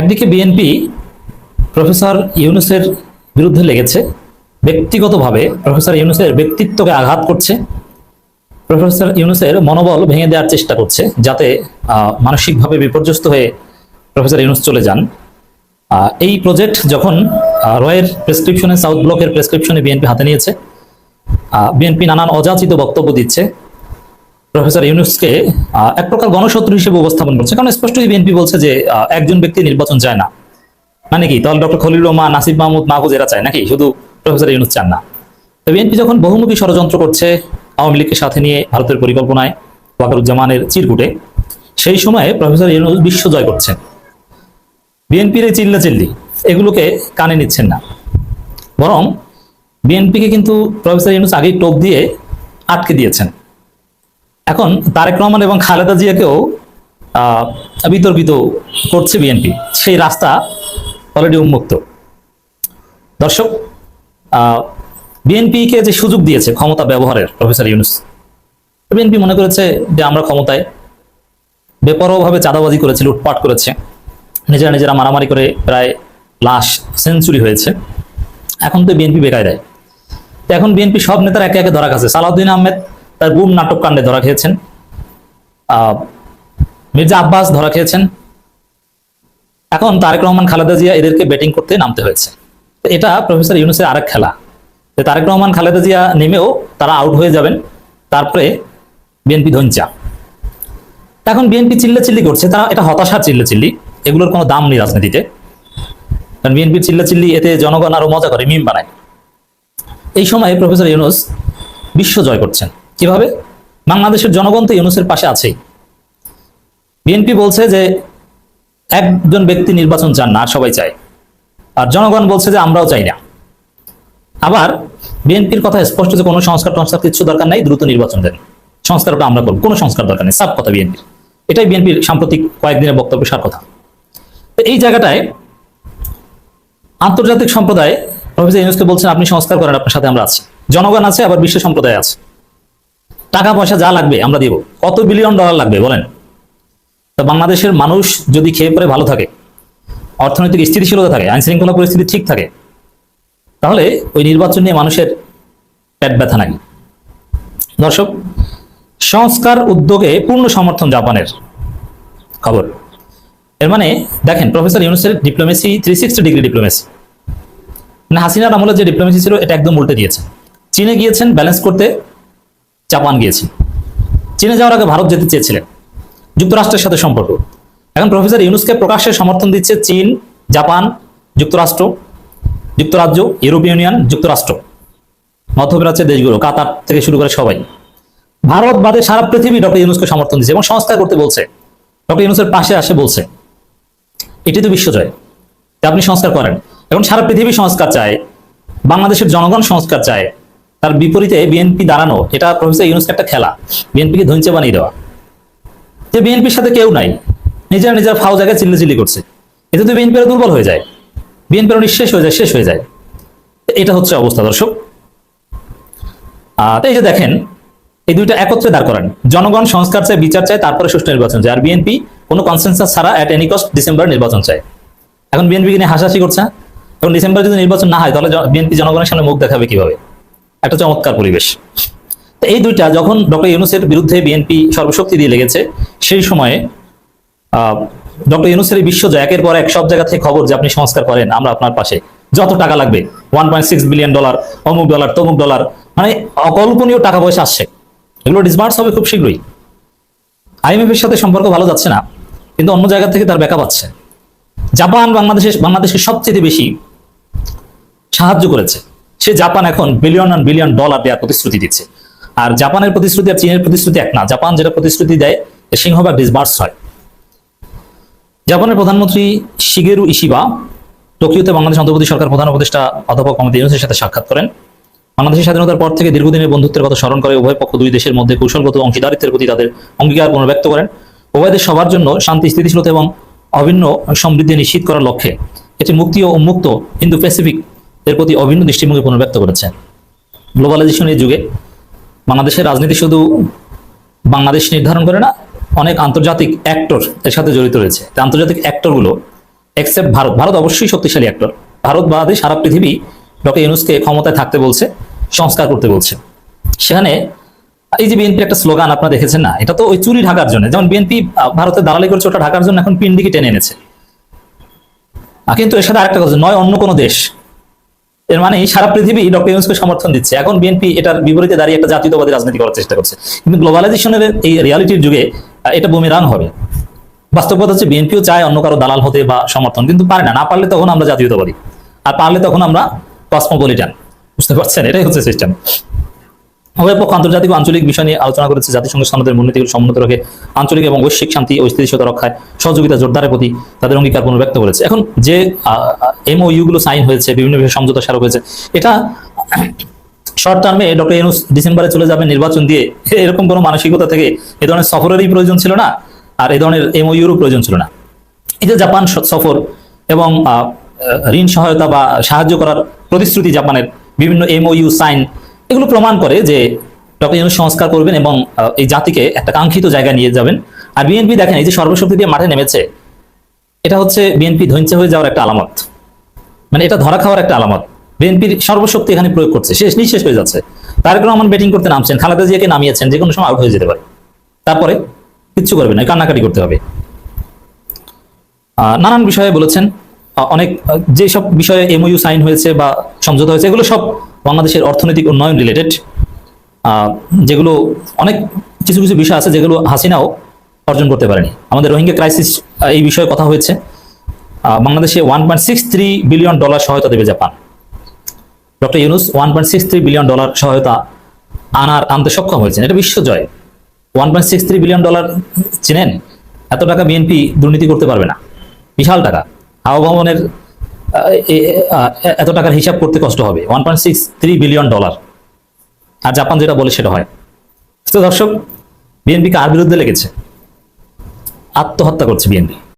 একদিকে BNP professor ইউনুসের বিরুদ্ধে লেগেছে, ব্যক্তিগতভাবে প্রফেসর ইউনুসের ব্যক্তিত্বকে আঘাত করছে, প্রফেসর ইউনুসের মনোবল ভেঙে দেওয়ার চেষ্টা করছে, যাতে মানসিকভাবে বিপর্যস্ত হয়ে প্রফেসর ইউনুস চলে যান। এই প্রজেক্ট যখন রয়ের প্রেসক্রিপশনে, সাউথ ব্লকের প্রেসক্রিপশনে বিএনপি হাতে নিয়েছে বিএনপি নানান অযাচিত বক্তব্য দিচ্ছে প্রফেসর ইউনুসকে এক প্রকার গণশত্রু হিসেবে উপস্থাপন করছে। কারণ স্পষ্টই বিএনপি বলছে যে একজন ব্যক্তি নির্বাচন চায় না। মানে কি? তাহলে ডক্টর খলিল রহমান নাসিব মাহমুদ, মাহফুজ এরা চায় নাকি? শুধু প্রফেসর ইউনুস চান না। তো বিএনপি যখন বহুমুখী ষড়যন্ত্র করছে, আওয়ামী লীগকে সাথে নিয়ে ভারতের পরিকল্পনায় ওয়াকারুজ্জামানের চিরকুটে, সেই সময়ে প্রফেসর ইউনুস বিশ্ব জয় করছেন। বিএনপির এই চিল্লা চিল্লি এগুলোকে কানে নিচ্ছেন না। বরং বিএনপিকে কিন্তু প্রফেসর ইউনুস আগেই টোপ দিয়ে আটকে দিয়েছেন। এখন তারেক রহমান এবং খালেদা জিয়াকেও বিতর্কিত করছে বিএনপি। সেই রাস্তা অলরেডি উন্মুক্ত। দর্শক বিএনপিকে যে সুযোগ দিয়েছে ক্ষমতা ব্যবহারের, প্রফেসর ইউনুস, বিএনপি মনে করেছে যে আমরা ক্ষমতায় বেপরোয়াভাবে চাঁদাবাজি করেছে, লুটপাট করেছে। নিজেরা নিজেরা মারামারি করে প্রায় লাশ সেঞ্চুরি হয়েছে। এখন তো বিএনপি বেকায় দেয় এখন বিএনপি সব নেতার একে একে ধরা খাচ্ছে। সালাউদ্দিন আহমেদ তার গুম নাটক কাণ্ডে ধরা খেয়েছেন। মির্জা আব্বাস ধরা খেয়েছেন। এখন তারেক রহমান, খালেদা জিয়া এদেরকে ব্যাটিং করতে নামতে হয়েছে। এটা প্রফেসর ইউনুসের আরেক খেলা। যে তারেক রহমান, খালেদা জিয়া নেমেও তারা আউট হয়ে যাবেন। তারপরে বিএনপি ধঞ্চা। এখন বিএনপি চিল্লাচিল্লি করছে। তারা এটা হতাশার চিল্লাচিল্লি। এগুলোর কোনো দাম নেই রাজনীতিতে। কারণ বিএনপির চিল্লাচিল্লি এতে জনগণ আরও মজা করে মিম বানায়। এই সময়ে প্রফেসর ইউনুস বিশ্ব জয় করছেন। কীভাবে? বাংলাদেশের জনগণ তো ইউনুসের পাশে আছেই বিএনপি বলছে যে একজন ব্যক্তি নির্বাচন চান না সবাই চায়। আর জনগণ বলছে যে আমরাও চাই না। আবার বিএনপির কথা স্পষ্ট যে কোনো সংস্কার টংস্কার কিছু দরকার নাই, দ্রুত নির্বাচন দেন। সংস্কার ওটা আমরা করব, কোনো সংস্কার দরকার নেই সাব কথা বিএনপির। এটাই বিএনপির সাম্প্রতিক কয়েকদিনের বক্তব্য সার কথা। তো এই জায়গাটায় আন্তর্জাতিক সম্প্রদায় প্রফেসর ইউনুসকে বলছেন, আপনি সংস্কার করেন, আপনার সাথে আমরা আছি। জনগণ আছে, আবার বিশ্ব সম্প্রদায় আছে। টাকা পয়সা যা লাগবে আমরা দিব। কত বিলিয়ন ডলার লাগবে, বলেন? তো বাংলাদেশের মানুষ যদি খেয়ে পরে ভালো থাকে, অর্থনৈতিক স্থিতিশীলতা থাকে আইন শৃঙ্খলা পরিস্থিতি ঠিক থাকে, তাহলে ওই নির্বাচন নিয়ে মানুষের পেট ব্যথা নাই দর্শক, সংস্কার উদ্যোগে পূর্ণ সমর্থন জাপানের খবর। এর মানে দেখেন, প্রফেসর ইউনুসের diplomacy three sixty degree diplomacy মানে হাসিনার আমলে যে ডিপ্লোমেসি ছিল, এটা একদম উল্টে দিয়েছে। চীনে গিয়েছেন ব্যালেন্স করতে জাপান গিয়েছেন চীনে যাওয়ার আগে ভারত যেতে চেয়েছিলেন। যুক্তরাষ্ট্রের সাথে সম্পর্ক। এখন প্রফেসর ইউনুসকে প্রকাশ্যে সমর্থন দিচ্ছে চীন, জাপান, যুক্তরাষ্ট্র, যুক্তরাজ্য, ইউরোপীয় ইউনিয়ন, যুক্তরাষ্ট্র। মধ্যপ্রাচ্যের দেশগুলো, কাতার থেকে শুরু করে সবাই। ভারত বাদে সারা পৃথিবী ডক্টর ইউনুসকে সমর্থন দিচ্ছে এবং সংস্কার করতে বলছে। ডক্টর ইউনুসের পাশে আসে বলছে, এটি তো বিশ্বজয় আপনি সংস্কার করেন। এখন সারা পৃথিবী সংস্কার চায়, বাংলাদেশের জনগণ সংস্কার চায় তার বিপরীতে বিএনপি দাঁড়ানো, এটা প্রফেসর ইউনুসকে একটা খেলা। বিএনপিকে ধৈর্য বানিয়ে দেওয়া। যে বিএনপির সাথে কেউ নাই, নিজেরা নিজের ফাও জায়গায় চিল্লাচিল্লি করছে। এতে তো বিএনপি দুর্বল হয়ে যায়। বিএনপি নিঃশেষ হয়ে যায়, শেষ হয়ে যায়। এটা হচ্ছে অবস্থা, দর্শক। এই যে দেখেন, এই দুইটা একত্রে দাঁড় করেন। জনগণ সংস্কার চায়, বিচার চায়, তারপরে সুষ্ঠু নির্বাচন চায়। আর বিএনপি কোনো কনসেন্সাস ছাড়া অ্যাট এনি কস্ট ডিসেম্বর নির্বাচন চায়। এখন বিএনপি নিয়ে হাসাহাসি করছে এখন ডিসেম্বর যদি নির্বাচন না হয়, তাহলে বিএনপি জনগণের সামনে মুখ দেখাবে কীভাবে? একটা চমৎকার পরিবেশ। এই দুইটা যখন ডক্টর ইউনুসের বিরুদ্ধে বিএনপি সর্বশক্তি দিয়ে লেগেছে, সেই সময়ে ডক্টর ইউনুসের বিশ্ব একের পর এক সব জায়গা থেকে খবর যে আপনি সংস্কার করেন, আমরা আপনার পাশে। যত টাকা লাগবে one point six billion dollar অমুক ডলার তমুক ডলার মানে অকল্পনীয় টাকা পয়সা আসছে। এগুলো ডিসবার্স হবে খুব শীঘ্রই। আইএমএফ এর সাথে সম্পর্ক ভালো যাচ্ছে না, কিন্তু অন্য জায়গা থেকে তার ব্যাকআপ আছে। জাপান বাংলাদেশের বাংলাদেশের সবচেয়ে বেশি সাহায্য করেছে। সে জাপান এখন বিলিয়ন অন বিলিয়ন ডলার দেওয়ার প্রতিশ্রুতি দিচ্ছে। আর জাপানের প্রতিশ্রুতি আর চীনের প্রতিশ্রুতি এক না। জাপান যেটা প্রতিশ্রুতি দেয় সিংহভাগ ডিসবার্স হয়। জাপানের প্রধানমন্ত্রী শিগেরু ইশিবা টোকিওতে বাংলাদেশ অন্তর্বর্তী সরকার প্রধান উপদেষ্টা অধ্যাপক মোহাম্মদ ইউনুসের সাথে সাক্ষাৎ করেন। বাংলাদেশের স্বাধীনতার পর থেকে দীর্ঘদিনের বন্ধুত্বের কথা স্মরণ করে উভয় পক্ষ দুই দেশের মধ্যে কৌশলগত অংশীদারিত্বের প্রতি তাদের অঙ্গীকার পুনর্ব্যক্ত করেন। উভয় দেশ সবার জন্য শান্তি, স্থিতিশীলতা এবং অভিন্ন সমৃদ্ধি নিশ্চিত করার লক্ষ্যে একটি মুক্তি ও উন্মুক্ত হিন্দু প্যাসিফিক এর প্রতি অভিন্ন দৃষ্টিভঙ্গি পুনর্ব্যক্ত করেছেন গ্লোবালাইজেশনের যুগে বাংলাদেশের রাজনীতি শুধু বাংলাদেশ নির্ধারণ করে না, অনেক আন্তর্জাতিক অ্যাক্টর এর সাথে জড়িত রয়েছে। আন্তর্জাতিক অ্যাক্টরগুলো এক্সেপ্ট ভারত ভারত অবশ্যই শক্তিশালী অ্যাক্টর ভারত বাদে সারা পৃথিবী ডক্টর ইউনুসকে ক্ষমতায় থাকতে বলছে, সংস্কার করতে বলছে। সেখানে এই যে বিএনপি একটা স্লোগান আপনারা দেখেছেন না, এটা তো ওই চুরি ঢাকার জন্য। যেমন বিএনপি ভারতের দালালি করেছে, ওটা ঢাকার জন্য এখন পিন্ডিকে টেনে এনেছে। কিন্তু এর সাথে আরেকটা কথা নয় অন্য কোনো দেশ এর মানে সারা পৃথিবী ডক্টর ইউনুসকে সমর্থন দিচ্ছে। এখন বিএনপি এটার বিপরীতে দাঁড়িয়ে একটা জাতীয়তাবাদী রাজনীতি করার চেষ্টা করছে। কিন্তু গ্লোবালাইজেশনের এই রিয়ালিটির যুগে এটা রান হবে। বাস্তবতা হচ্ছে বিএনপিও চায় অন্য কারও দালাল হতে বা সমর্থন, কিন্তু পারে না। না পারলে তখন আমরা জাতীয়তাবাদী। আর পারলে তখন আমরা কসমোপলিটান। বুঝতে পারছেন? এটাই হচ্ছে সিস্টেম উভয় পক্ষ আন্তর্জাতিক আঞ্চলিক বিষয় নিয়ে আলোচনা করেছে জাতিসংঘ সনদের মূলনীতিগুলো সমুন্নত রেখে আঞ্চলিক এবং বৈশ্বিক শান্তি ও স্থিতিশীলতা রক্ষায় সহযোগিতা জোরদারের প্রতি তাদের অঙ্গীকার পুনর্ব্যক্ত করেছে। এখন যে এমওইউ গুলো সাইন হয়েছে, বিভিন্ন বিষয়ে সমঝোতা স্মারক হয়েছে, এটা শর্ট টার্মে ডক্টর ইউনুস ডিসেম্বরে চলে যাবে নির্বাচন দিয়ে, এরকম কোনো মানসিকতা থেকে এ ধরনের সফরেরই প্রয়োজন ছিল না, আর এ ধরনের এমওইউরও প্রয়োজন ছিল না। এই যে জাপান সফর এবং ঋণ সহায়তা বা সাহায্য করার প্রতিশ্রুতি জাপানের বিভিন্ন এমওইউ সাইন এগুলো প্রমাণ করে যে ডক্টর ইউনুস সংস্কার করবেন এবং এই জাতিকে একটা কাঙ্ক্ষিত জায়গায় নিয়ে যাবেন। আর বিএনপি দেখেন, এই যে সর্বশক্তি দিয়ে মাঠে নেমেছে, এটা হচ্ছে বিএনপি ধৈর্য হয়ে যাওয়ার একটা আলামত। মানে এটা ধরা খাওয়ার একটা আলামত। বিএনপির সর্বশক্তি এখানে প্রয়োগ করছে, শেষ নিঃশেষ হয়ে যাচ্ছে। তারেক রহমান ব্যাটিং করতে নামছেন, খালেদা জিয়াকে নামিয়েছেন, যে কোনো সময় আউট হয়ে যেতে পারে। তারপরে কিচ্ছু করবে না কান্নাকাটি করতে হবে। নানান বিষয়ে বলেছেন অনেক যেসব বিষয়ে এমওইউ সাইন হয়েছে বা সমঝোতা হয়েছে, এগুলো সব বাংলাদেশের অর্থনৈতিক উন্নয়ন রিলেটেড যেগুলো অনেক কিছু কিছু বিষয় আছে যেগুলো হাসিনাও অর্জন করতে পারেনি। আমাদের রোহিঙ্গা ক্রাইসিস এই বিষয়ে কথা হয়েছে। বাংলাদেশে one point six three billion dollar সহায়তা দেবে Japan. Doctor Yunus one point six three billion dollar সহায়তা আনার আনতে সক্ষম হয়েছেন। এটা বিশ্বজয় one point six three billion dollar চিনেন, এত টাকা বিএনপি দুর্নীতি করতে পারবে না। বিশাল টাকা। হাওয়া এত টাকার হিসাব করতে কষ্ট হবে। One point six three billion dollar আর জাপান যেটা বলে সেটা হয়। তো দর্শক বিএনপি কার বিরুদ্ধে লেগেছে। আত্মহত্যা করছে বিএনপি